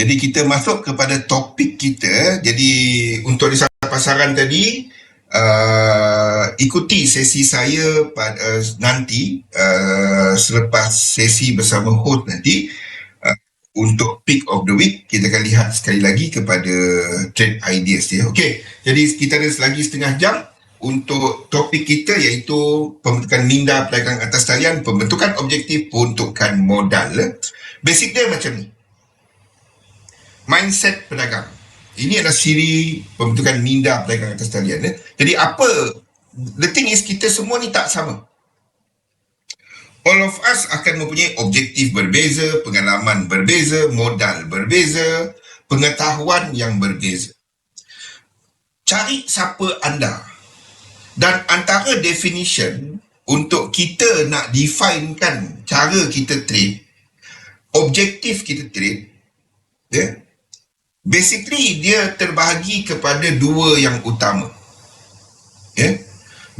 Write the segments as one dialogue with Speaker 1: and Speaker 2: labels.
Speaker 1: Jadi kita masuk kepada topik kita. Jadi untuk di pasaran tadi, uh, ikuti sesi saya pada uh, nanti uh, selepas sesi bersama host nanti uh, untuk pick of the week kita akan lihat sekali lagi kepada trade ideas dia. Okey, jadi kita ada lagi setengah jam untuk topik kita iaitu pembentukan minda perdagangan atas talian, pembentukan objektif, peruntukan modal. Basic dia macam ni mindset pedagang. Ini adalah siri pembentukan minda pedagang atas talian. Eh. Jadi apa, the thing is kita semua ni tak sama. All of us akan mempunyai objektif berbeza, pengalaman berbeza, modal berbeza, pengetahuan yang berbeza. Cari siapa anda. Dan antara definition untuk kita nak definekan cara kita trade, objektif kita trade, yeah, basically dia terbahagi kepada dua yang utama. Ya. Yeah?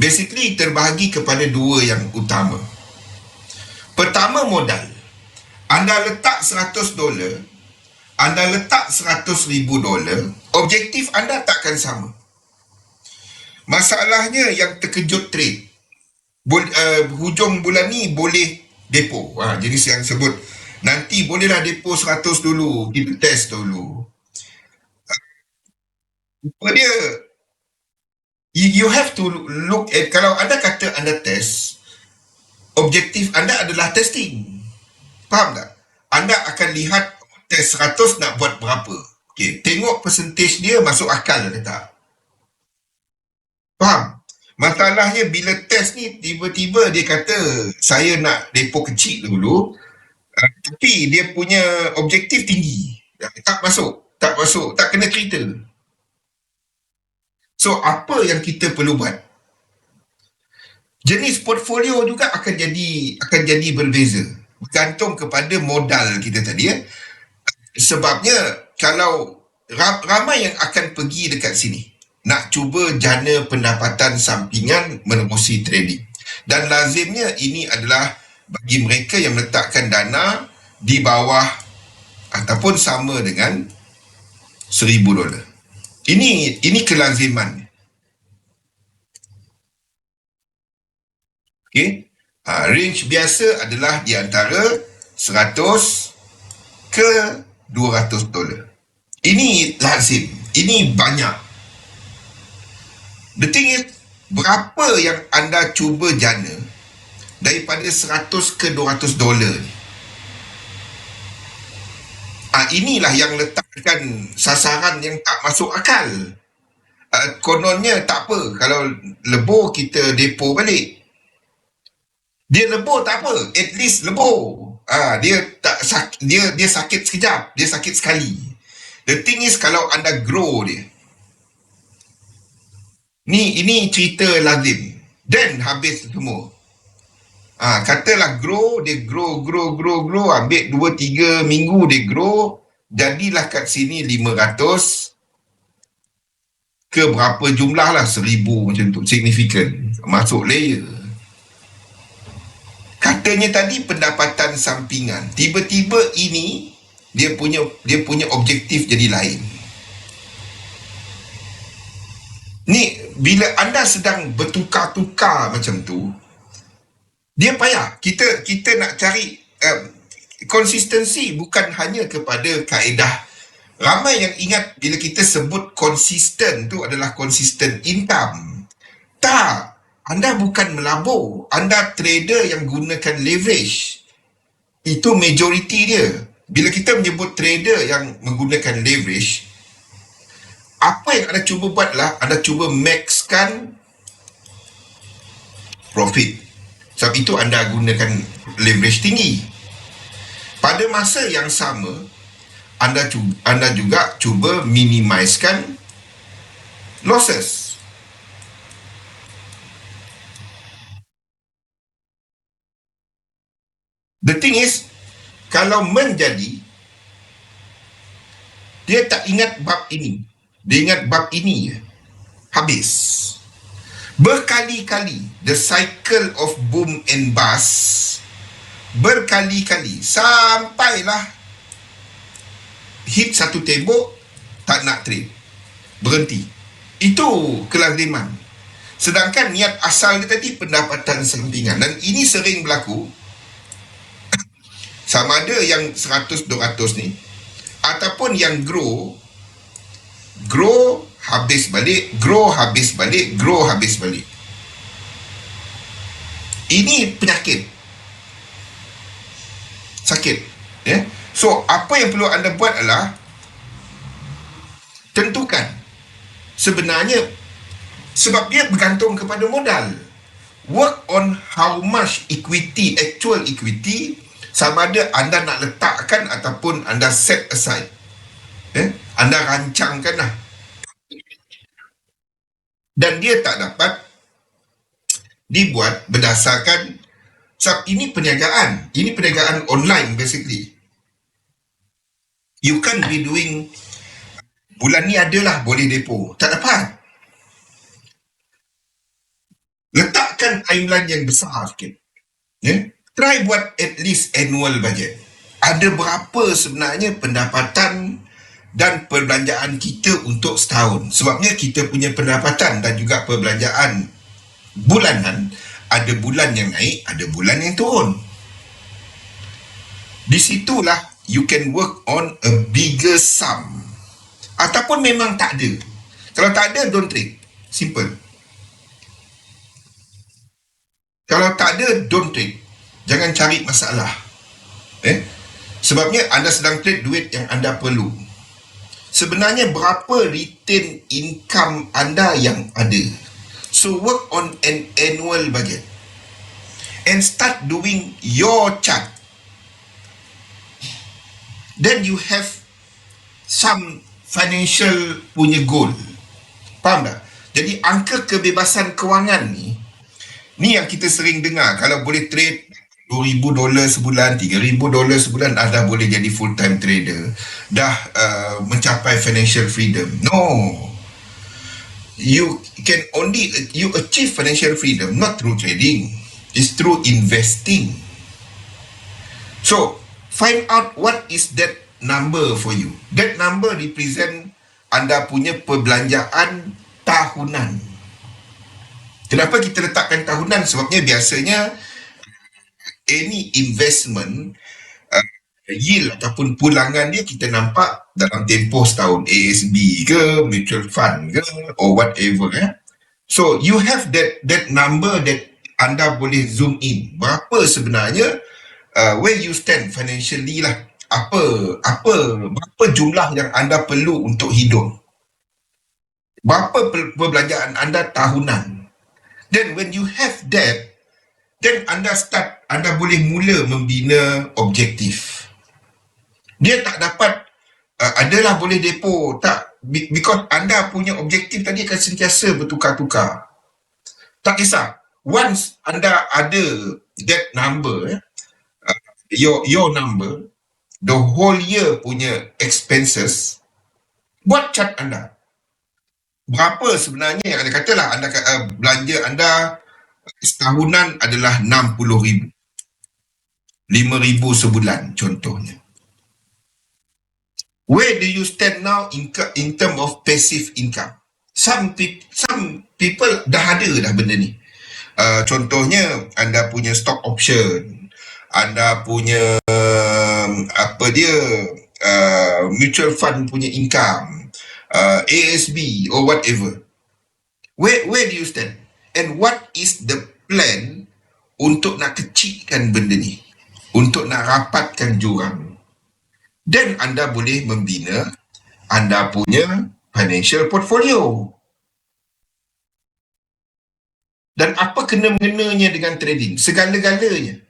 Speaker 1: Basically terbahagi kepada dua yang utama. Pertama modal. Anda letak 100 dolar, anda letak 100 ribu dolar, objektif anda takkan sama. Masalahnya yang terkejut trade. Bul, uh, hujung bulan ni boleh depo. Ha, jadi saya sebut nanti bolehlah depo 100 dulu, kita test dulu apa dia. You, you have to look at kalau anda kata anda test objektif anda adalah testing. Faham tak? Anda akan lihat test 100 nak buat berapa. Okay. tengok percentage dia masuk akal ke tak? Faham? Masalahnya bila test ni tiba-tiba dia kata saya nak depo kecil dulu. Uh, tapi dia punya objektif tinggi. Tak masuk. Tak masuk. Tak kena cerita So apa yang kita perlu buat? Jenis portfolio juga akan jadi akan jadi berbeza bergantung kepada modal kita tadi ya. Sebabnya kalau ramai yang akan pergi dekat sini nak cuba jana pendapatan sampingan menerusi trading. Dan lazimnya ini adalah bagi mereka yang meletakkan dana di bawah ataupun sama dengan seribu dolar. Ini ini kelaziman. Okey. Ha, range biasa adalah di antara 100 ke 200 dolar. Ini lazim. Ini banyak. The thing is, berapa yang anda cuba jana daripada 100 ke 200 dolar ni? Ah inilah yang letakkan sasaran yang tak masuk akal. Uh, kononnya tak apa kalau lebur kita depo balik. Dia lebur tak apa, at least lebur. Ah dia tak sak, dia dia sakit sekejap, dia sakit sekali. The thing is kalau anda grow dia. Ni ini cerita lazim. Then habis semua. Ha, katalah grow, dia grow, grow, grow, grow, ambil 2-3 minggu dia grow, jadilah kat sini 500 ke berapa jumlah lah, 1000 macam tu, signifikan, masuk layer. Katanya tadi pendapatan sampingan, tiba-tiba ini dia punya dia punya objektif jadi lain. Ni bila anda sedang bertukar-tukar macam tu, dia payah. Kita kita nak cari uh, konsistensi bukan hanya kepada kaedah. Ramai yang ingat bila kita sebut konsisten tu adalah konsisten income. Tak. Anda bukan melabur. Anda trader yang gunakan leverage. Itu majoriti dia. Bila kita menyebut trader yang menggunakan leverage, apa yang anda cuba buatlah, anda cuba maxkan profit. Sebab itu anda gunakan leverage tinggi. Pada masa yang sama, anda cuba, anda juga cuba minimizekan losses. The thing is, kalau menjadi, dia tak ingat bab ini. Dia ingat bab ini je. Habis. Berkali-kali the cycle of boom and bust berkali-kali sampailah hit satu tembok tak nak trade. Berhenti. Itu kelaziman sedangkan niat asal dia tadi pendapatan sampingan dan ini sering berlaku sama ada yang 100 200 ni. Ataupun yang grow grow habis balik grow habis balik grow habis balik. Ini penyakit. Sakit ya? Yeah? so apa yang perlu anda buat adalah tentukan sebenarnya sebab dia bergantung kepada modal. Work on how much equity actual equity sama ada anda nak letakkan ataupun anda set aside. Eh? anda rancangkan lah. Dan dia tak dapat dibuat berdasarkan sebab ini perniagaan. Ini perniagaan online basically. You can be doing bulan ni adalah boleh depo. Tak dapat. Letakkan timeline yang besar sikit. Ya yeah? Try buat at least annual budget. Ada berapa sebenarnya pendapatan dan perbelanjaan kita untuk setahun. Sebabnya kita punya pendapatan dan juga perbelanjaan bulanan, ada bulan yang naik, ada bulan yang turun. Di situlah you can work on a bigger sum. Ataupun memang tak ada. Kalau tak ada, don't trade. Simple. Kalau tak ada, don't trade jangan cari masalah. Eh? Sebabnya anda sedang trade duit yang anda perlu. Sebenarnya berapa return income anda yang ada? So work on an annual budget. And start doing your chart. Then you have some financial punya goal. Faham tak? Jadi angka kebebasan kewangan ni ni yang kita sering dengar. Kalau boleh trade RM2,000 dolar sebulan, RM3,000 dolar sebulan anda boleh jadi full time trader. Dah uh, mencapai financial freedom. No. You can only you achieve financial freedom not through trading. It's through investing. So, find out what is that number for you. That number represent anda punya perbelanjaan tahunan. Kenapa kita letakkan tahunan? Sebabnya biasanya any investment uh, yield ataupun pulangan dia kita nampak dalam tempoh setahun ASB ke mutual fund ke or whatever eh. so you have that that number that anda boleh zoom in. Berapa sebenarnya uh, where you stand financially lah. Apa apa berapa jumlah yang anda perlu untuk hidup? Berapa perbelanjaan anda tahunan? Then when you have that then anda start anda boleh mula membina objektif. Dia tak dapat uh, adalah boleh depo tak? Because anda punya objektif tadi akan sentiasa bertukar-tukar. Tak kisah. Once anda ada that number eh, uh, your your number the whole year punya expenses buat chart anda. Berapa sebenarnya yang anda katalah anda uh, belanja anda setahunan adalah RM60,000. RM5,000 sebulan contohnya. Where do you stand now in, in term of passive income? Some, pe- some people dah ada dah benda ni. Uh, contohnya anda punya stock option, anda punya um, apa dia uh, mutual fund punya income, uh, ASB or whatever. Where where do you stand? and what is the plan untuk nak kecilkan benda ni untuk nak rapatkan jurang. Dan anda boleh membina anda punya financial portfolio. Dan apa kena-mengenanya dengan trading? Segala-galanya.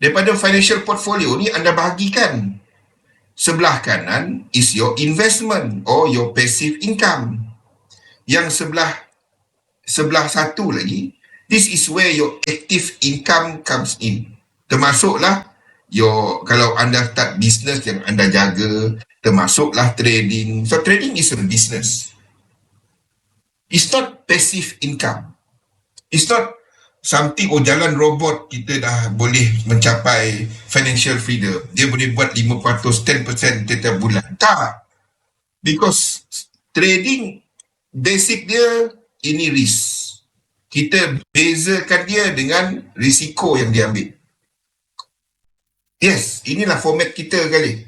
Speaker 1: Daripada financial portfolio ni anda bahagikan. Sebelah kanan is your investment or your passive income. Yang sebelah sebelah satu lagi this is where your active income comes in. Termasuklah your kalau anda start business yang anda jaga termasuklah trading. So trading is a business. It's not passive income. It's not something oh jalan robot kita dah boleh mencapai financial freedom. Dia boleh buat 5% 10% setiap bulan. Tak. Because trading basic dia ini risk kita bezakan dia dengan risiko yang dia ambil yes inilah format kita kali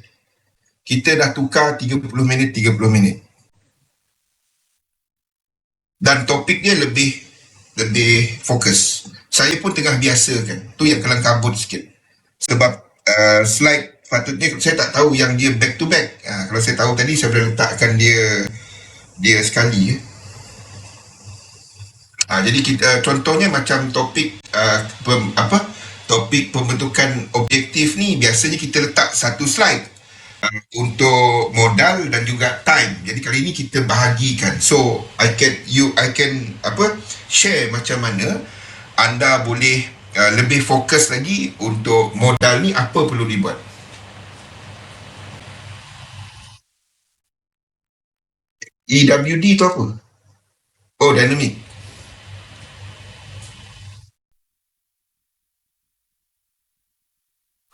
Speaker 1: kita dah tukar 30 minit 30 minit dan topik dia lebih lebih fokus. Saya pun tengah biasa kan. Tu yang kelang kabut sikit. Sebab uh, slide patutnya saya tak tahu yang dia back to back. Uh, kalau saya tahu tadi saya boleh letakkan dia dia sekali. Uh, jadi kita uh, contohnya macam topik uh, pem, apa? Topik pembentukan objektif ni biasanya kita letak satu slide uh, untuk modal dan juga time. Jadi kali ini kita bahagikan. So I can you I can apa share macam mana anda boleh uh, lebih fokus lagi untuk modal ni apa perlu dibuat. EWD tu apa? Oh, dynamic.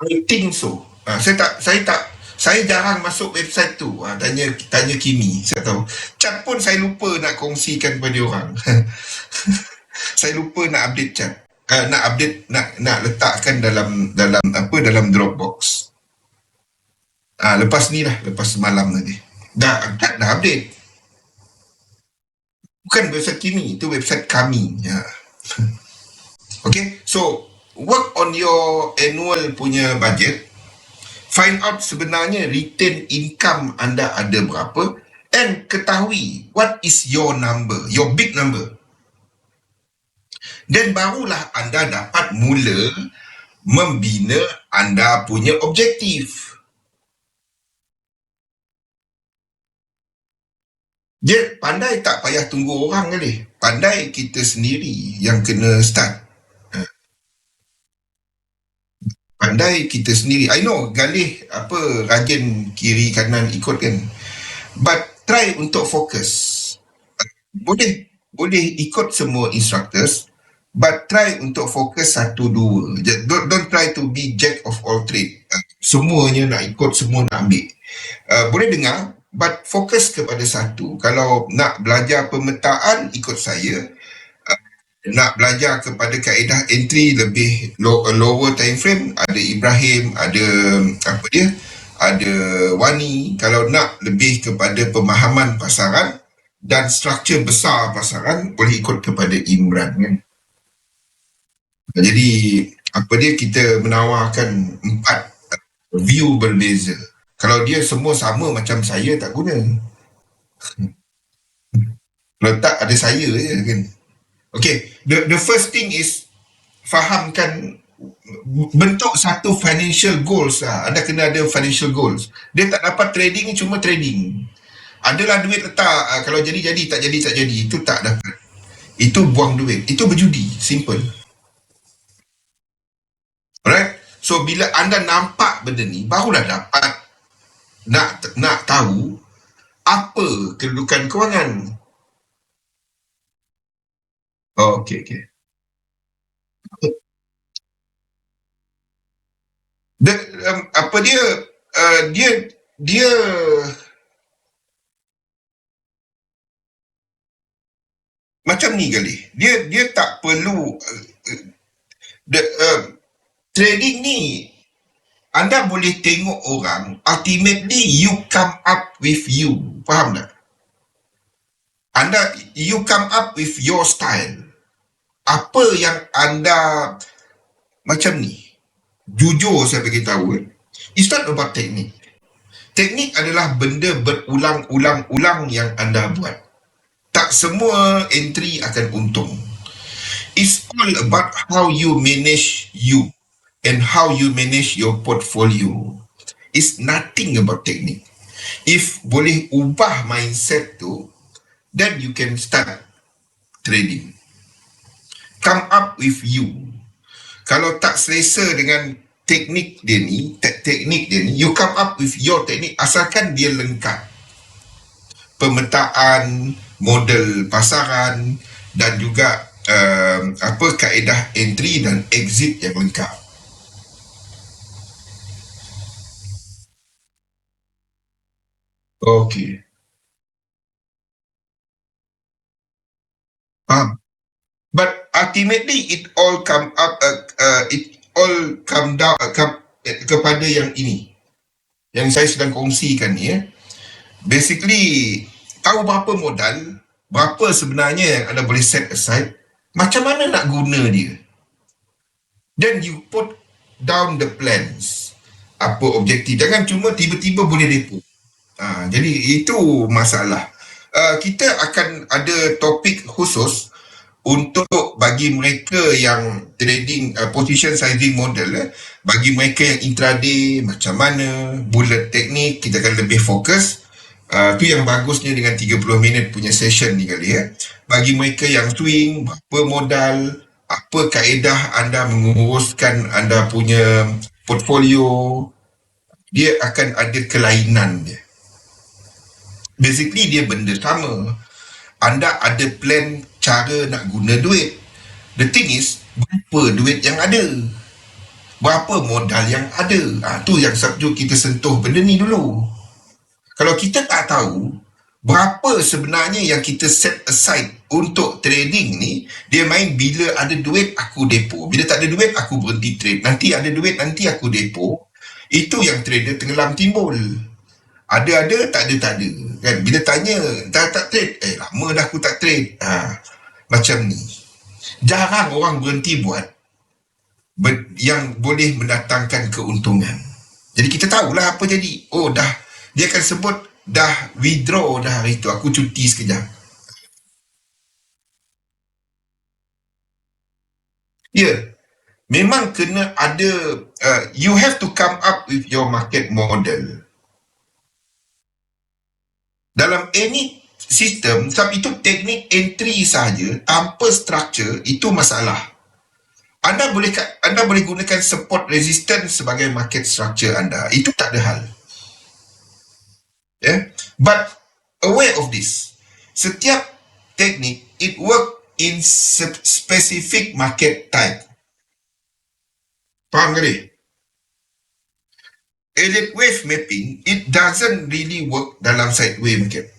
Speaker 1: I think so. Uh, saya tak saya tak saya jarang masuk website tu. Ha, tanya tanya Kimi saya tahu. Chat pun saya lupa nak kongsikan kepada orang. Saya lupa nak update chat. Uh, nak update nak nak letakkan dalam dalam apa dalam Dropbox. Ah uh, lepas ni lah lepas malam tadi dah dah, dah update. Bukan website Kimi itu website kami. Ya. Okay so work on your annual punya budget find out sebenarnya return income anda ada berapa and ketahui what is your number, your big number. Dan barulah anda dapat mula membina anda punya objektif. Dia pandai tak payah tunggu orang kali. Pandai kita sendiri yang kena start. Pandai kita sendiri. I know galih apa rajin kiri kanan ikut kan. But try untuk fokus. Boleh boleh ikut semua instructors but try untuk fokus satu dua. Don't, don't try to be jack of all trade. Semuanya nak ikut, semua nak ambil. Uh, boleh dengar but fokus kepada satu. Kalau nak belajar pemetaan ikut saya nak belajar kepada kaedah entry lebih low, lower time frame ada Ibrahim ada apa dia ada Wani. Kalau nak lebih kepada pemahaman pasaran dan struktur besar pasaran boleh ikut kepada Imran kan? Jadi apa dia kita menawarkan empat view berbeza. Kalau dia semua sama macam saya tak guna. Kalau tak ada saya je kan Okay, the the first thing is fahamkan bentuk satu financial goals lah. Anda kena ada financial goals. Dia tak dapat trading cuma trading. Adalah duit letak ah, kalau jadi jadi tak jadi tak jadi itu tak dapat. Itu buang duit. Itu berjudi. Simple. Alright? So bila anda nampak benda ni barulah dapat nak nak tahu apa kedudukan kewangan Oh, okay, okay. The, um, apa dia uh, dia dia macam ni kali. Dia dia tak perlu uh, uh, the, uh, trading ni anda boleh tengok orang ultimately you come up with you. Faham tak? Anda you come up with your style apa yang anda macam ni? Jujur saya bagi tahu eh, it's not about teknik teknik adalah benda berulang-ulang-ulang yang anda buat. Tak semua entry akan untung. It's all about how you manage you and how you manage your portfolio. It's nothing about teknik if boleh ubah mindset tu then you can start trading come up with you. Kalau tak selesa dengan teknik dia ni, te- teknik dia ni, you come up with your teknik asalkan dia lengkap. Pemetaan, model pasaran dan juga um, apa kaedah entry dan exit yang lengkap. Okay. Faham. But ultimately it all come up uh, uh, it all come down uh, come, uh, kepada yang ini. Yang saya sedang kongsikan ni ya. Basically tahu berapa modal, berapa sebenarnya yang anda boleh set aside, macam mana nak guna dia. Then you put down the plans. Apa objektif. Jangan cuma tiba-tiba boleh depo. Ha, jadi itu masalah. Uh, kita akan ada topik khusus untuk bagi mereka yang trading uh, position sizing model eh, bagi mereka yang intraday macam mana bullet teknik kita akan lebih fokus. Uh, tu yang bagusnya dengan 30 minit punya session ni kali ya bagi mereka yang swing berapa modal apa kaedah anda menguruskan anda punya portfolio dia akan ada kelainan dia. Basically dia benda sama. Anda ada plan cara nak guna duit. The thing is, berapa duit yang ada? Berapa modal yang ada? Ha, tu yang subjek kita sentuh benda ni dulu. Kalau kita tak tahu, berapa sebenarnya yang kita set aside untuk trading ni, dia main bila ada duit, aku depo. Bila tak ada duit, aku berhenti trade. Nanti ada duit, nanti aku depo. Itu yang trader tenggelam timbul. Ada-ada, tak ada, tak ada. Kan? Bila tanya, tak, tak trade? Eh, lama dah aku tak trade. Ha macam ni. Jarang orang berhenti buat yang boleh mendatangkan keuntungan. Jadi kita tahulah apa jadi. Oh dah, dia akan sebut dah withdraw dah hari tu. Aku cuti sekejap. Ya, yeah. memang kena ada, uh, you have to come up with your market model. Dalam any sistem sebab itu teknik entry saja tanpa structure itu masalah. Anda boleh anda boleh gunakan support resistance sebagai market structure anda. Itu tak ada hal. Yeah but aware of this. Setiap teknik it work in specific market type. Faham ni? Elliott wave mapping it doesn't really work dalam sideway market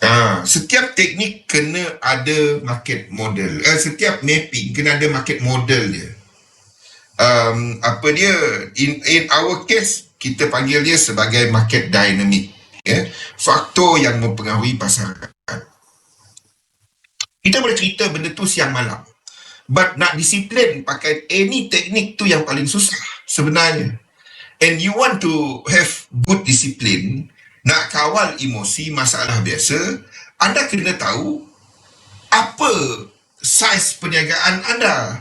Speaker 1: Ha, setiap teknik kena ada market model. Uh, setiap mapping kena ada market model dia. Um, apa dia? In in our case, kita panggil dia sebagai market dynamic. Yeah? faktor yang mempengaruhi pasaran. Kita boleh cerita benda tu siang malam. But nak disiplin pakai any teknik tu yang paling susah sebenarnya. And you want to have good discipline, nak kawal emosi masalah biasa, anda kena tahu apa saiz perniagaan anda.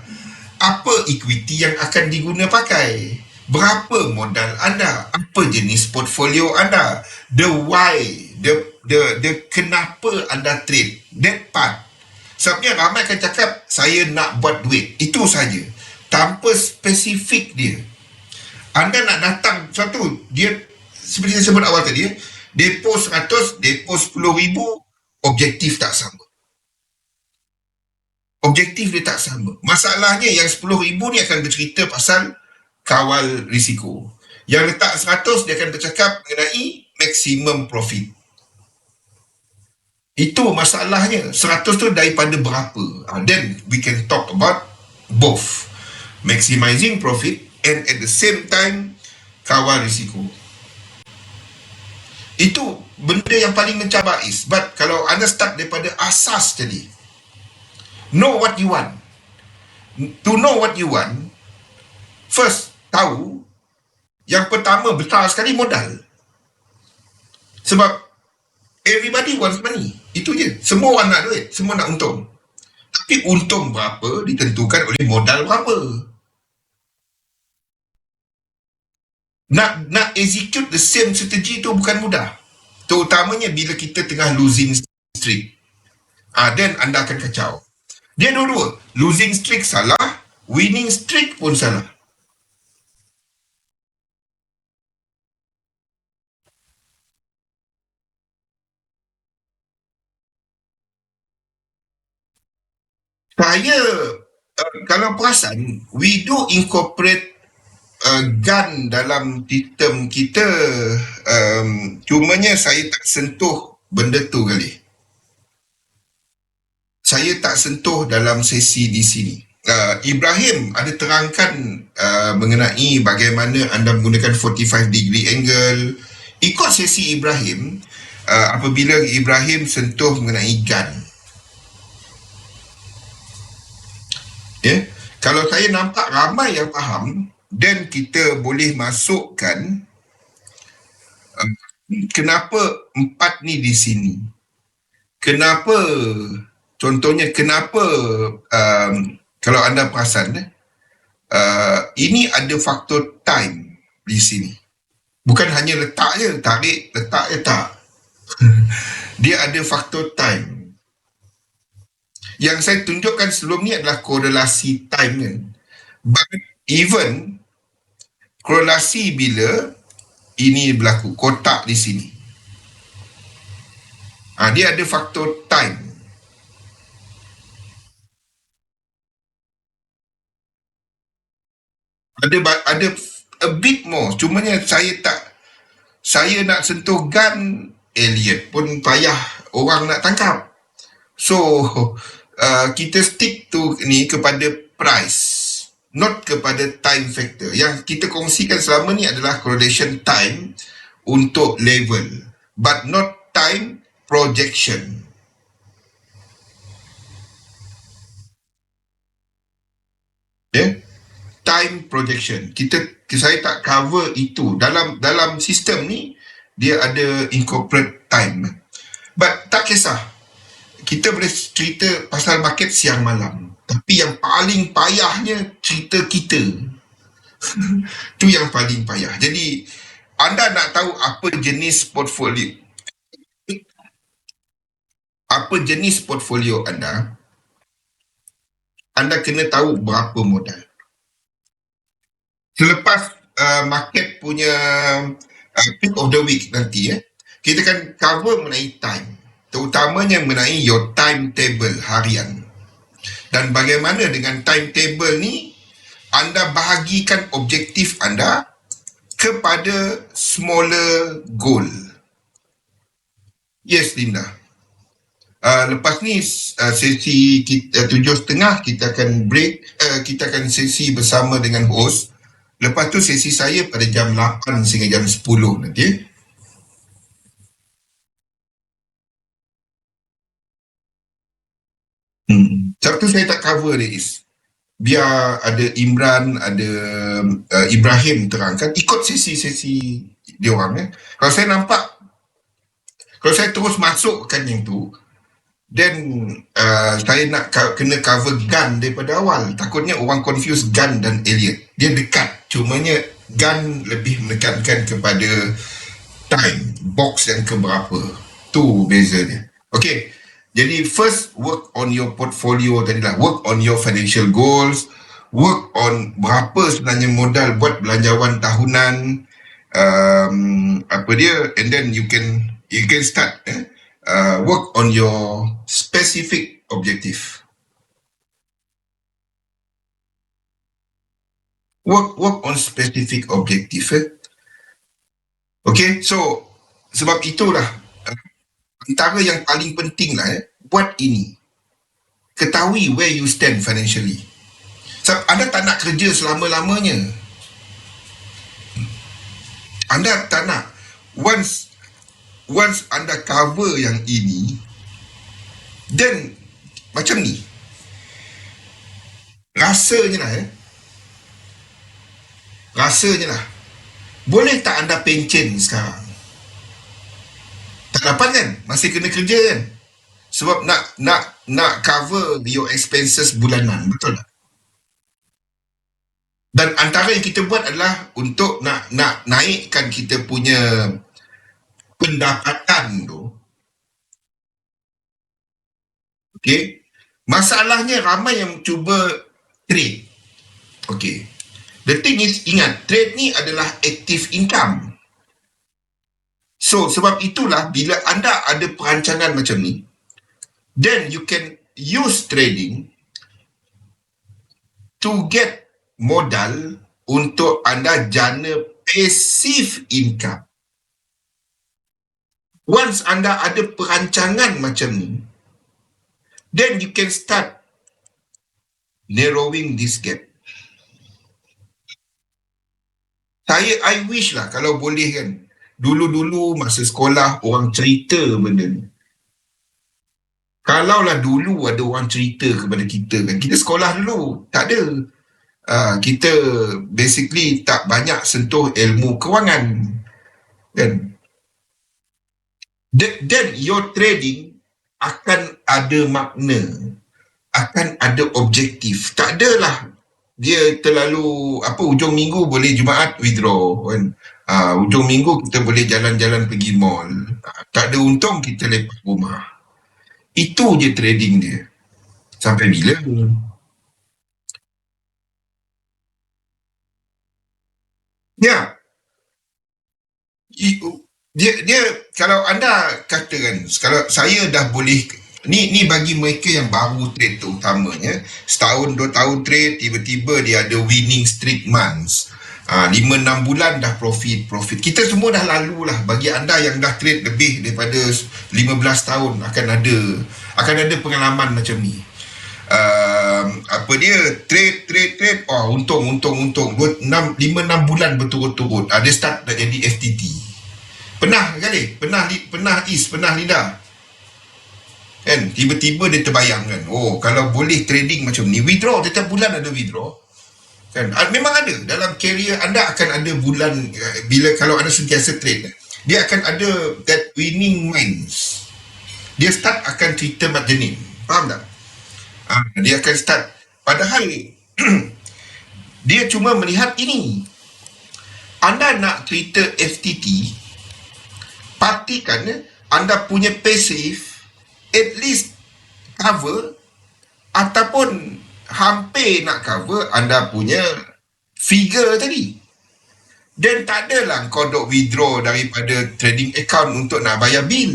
Speaker 1: Apa equity yang akan diguna pakai. Berapa modal anda. Apa jenis portfolio anda. The why. The the the kenapa anda trade. That part. Sebabnya ramai akan cakap, saya nak buat duit. Itu saja. Tanpa spesifik dia. Anda nak datang suatu, dia seperti saya sebut awal tadi, eh, depo 100, depo 10 ribu, objektif tak sama. Objektif dia tak sama. Masalahnya yang 10 ribu ni akan bercerita pasal kawal risiko. Yang letak 100 dia akan bercakap mengenai maksimum profit. Itu masalahnya. 100 tu daripada berapa? Uh, then we can talk about both. Maximizing profit and at the same time kawal risiko. Itu benda yang paling mencabar is. But kalau anda start daripada asas tadi. Know what you want. To know what you want. First, tahu. Yang pertama besar sekali modal. Sebab everybody wants money. Itu je. Semua orang nak duit. Semua nak untung. Tapi untung berapa ditentukan oleh modal berapa. Nak nak execute the same strategi tu bukan mudah. Terutamanya bila kita tengah losing streak. Ah, then anda akan kacau. Dia dua-dua. Losing streak salah, winning streak pun salah. saya uh, kalau perasan we do incorporate uh, gun dalam sistem kita um, cumanya saya tak sentuh benda tu kali. Saya tak sentuh dalam sesi di sini. Uh, Ibrahim ada terangkan uh, mengenai bagaimana anda menggunakan 45 degree angle. Ikut sesi Ibrahim uh, apabila Ibrahim sentuh mengenai gun. Ya? Yeah? kalau saya nampak ramai yang faham dan kita boleh masukkan um, kenapa empat ni di sini? Kenapa contohnya kenapa um, kalau anda perasan eh, uh, ini ada faktor time di sini. Bukan hanya letak je tarik letak je tak. Dia ada faktor time. Yang saya tunjukkan sebelum ni adalah korelasi time kan but even korelasi bila ini berlaku kotak di sini. Ha, dia ada faktor time. Ada ada a bit more. Cumanya saya tak saya nak sentuh gun Elliot pun payah orang nak tangkap. So uh, kita stick to ni kepada price not kepada time factor. Yang kita kongsikan selama ni adalah correlation time untuk level but not time projection. Yeah? Time projection. Kita saya tak cover itu dalam dalam sistem ni dia ada incorporate time. But tak kisah. Kita boleh cerita pasal market siang malam. Tapi yang paling payahnya cerita kita. tu yang paling payah. Jadi anda nak tahu apa jenis portfolio apa jenis portfolio anda anda kena tahu berapa modal. Selepas uh, market punya uh, peak of the week nanti eh, kita akan cover mengenai time. Terutamanya mengenai your timetable harian dan bagaimana dengan timetable ni anda bahagikan objektif anda kepada smaller goal. Yes, Linda. Uh, lepas ni uh, sesi kita, uh, tujuh setengah kita akan break, uh, kita akan sesi bersama dengan host. Lepas tu sesi saya pada jam 8 sehingga jam 10 nanti. Sebab tu saya tak cover dia is. Biar ada Imran, ada uh, Ibrahim terangkan. Ikut sesi-sesi dia orang. Eh. Kalau saya nampak, kalau saya terus masukkan yang tu, then uh, saya nak kena cover gun daripada awal. Takutnya orang confuse gun dan Elliot. Dia dekat. Cumanya gun lebih menekankan kepada time, box yang keberapa. Tu beza dia. Okay. Jadi first work on your portfolio tadi lah. Work on your financial goals. Work on berapa sebenarnya modal buat belanjawan tahunan. Um, apa dia. And then you can you can start. Eh? Uh, work on your specific objective. Work work on specific objective. Eh? Okay, so sebab itulah antara yang paling penting lah eh, buat ini. Ketahui where you stand financially. Sebab anda tak nak kerja selama-lamanya. Anda tak nak. Once once anda cover yang ini, then macam ni. Rasanya lah eh. Rasanya lah. Boleh tak anda pencen sekarang? Dapat kan? Masih kena kerja kan? Sebab nak nak nak cover your expenses bulanan betul tak? Dan antara yang kita buat adalah untuk nak nak naikkan kita punya pendapatan tu. Okey? Masalahnya ramai yang cuba trade. Okey. The thing is ingat trade ni adalah active income So sebab itulah bila anda ada perancangan macam ni then you can use trading to get modal untuk anda jana passive income. Once anda ada perancangan macam ni, then you can start narrowing this gap. Saya, I wish lah kalau boleh kan, dulu-dulu masa sekolah orang cerita benda ni. Kalaulah dulu ada orang cerita kepada kita kan, kita sekolah dulu, tak ada. Uh, kita basically tak banyak sentuh ilmu kewangan. Kan? Then your trading akan ada makna, akan ada objektif. Tak adalah dia terlalu apa ujung minggu boleh Jumaat withdraw kan. Uh, ujung minggu kita boleh jalan-jalan pergi mall. Uh, tak ada untung kita lepas rumah. Itu je trading dia. Sampai bila? Ya. Dia dia kalau anda katakan kalau saya dah boleh ni ni bagi mereka yang baru trade tu utamanya setahun dua tahun trade tiba-tiba dia ada winning streak months Ha, lima enam bulan dah profit profit. Kita semua dah lalu lah. Bagi anda yang dah trade lebih daripada 15 tahun akan ada akan ada pengalaman macam ni. Uh, apa dia? Trade trade trade. Oh untung untung untung. 6 5 6 bulan berturut-turut. Ada uh, start nak jadi FTT pernah kali pernah pernah is pernah Linda kan? Tiba-tiba dia terbayang kan oh kalau boleh trading macam ni withdraw. Setiap bulan ada withdraw kan? Ah, memang ada. Dalam career anda akan ada bulan eh, bila kalau anda sentiasa trade dia akan ada that winning minds. Dia start akan cerita macam ni faham tak? Ha, dia akan start. Padahal dia cuma melihat ini. Anda nak cerita FTT pastikan eh, anda punya passive at least cover ataupun hampir nak cover anda punya figure tadi. Dan tak adalah kau dok withdraw daripada trading account untuk nak bayar bil.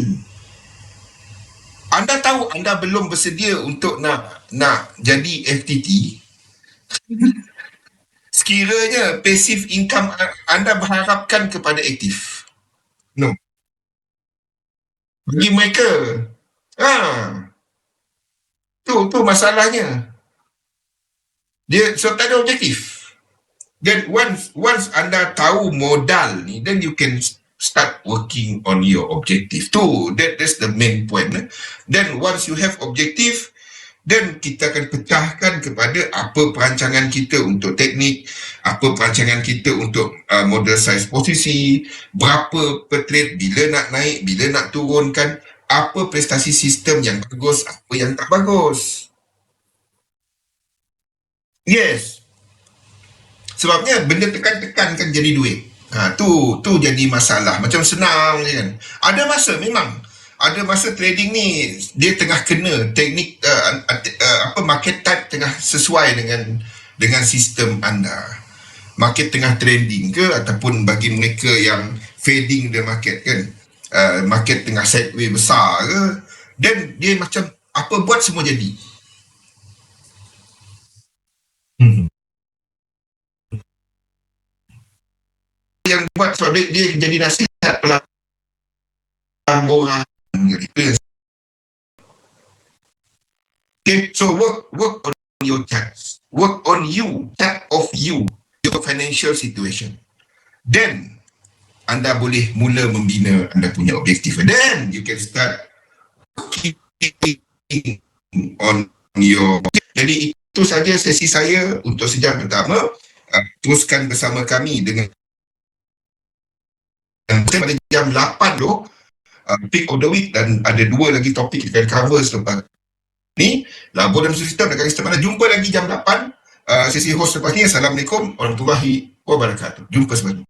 Speaker 1: Anda tahu anda belum bersedia untuk nak nak jadi FTT. Sekiranya passive income anda berharapkan kepada aktif. No. Bagi mereka. Ha. Tu tu masalahnya dia so tak ada objektif. Then once once anda tahu modal ni then you can start working on your objective tu that that's the main point eh? then once you have objective then kita akan pecahkan kepada apa perancangan kita untuk teknik apa perancangan kita untuk uh, model size posisi berapa per trade bila nak naik bila nak turunkan apa prestasi sistem yang bagus apa yang tak bagus Yes. Sebabnya benda tekan-tekan kan jadi duit. Ha, tu tu jadi masalah. Macam senang je kan. Ada masa memang. Ada masa trading ni dia tengah kena teknik uh, uh, apa market type tengah sesuai dengan dengan sistem anda. Market tengah trending ke ataupun bagi mereka yang fading the market kan. Uh, market tengah sideway besar ke. Dan dia macam apa buat semua jadi. Hmm. Yang buat sebab dia, dia jadi nasihat pelanggan orang Okay, so work work on your charts. Work on you, chart of you, your financial situation. Then, anda boleh mula membina anda punya objektif. Then, you can start keeping on your... Jadi, itu saja sesi saya untuk sejam pertama. Uh, teruskan bersama kami dengan pada jam 8 tu uh, peak of the week dan ada dua lagi topik kita akan cover selepas ni. Labur dan sistem dan kita mana jumpa lagi jam 8 uh, sesi host selepas ni. Assalamualaikum warahmatullahi wabarakatuh. Jumpa selepas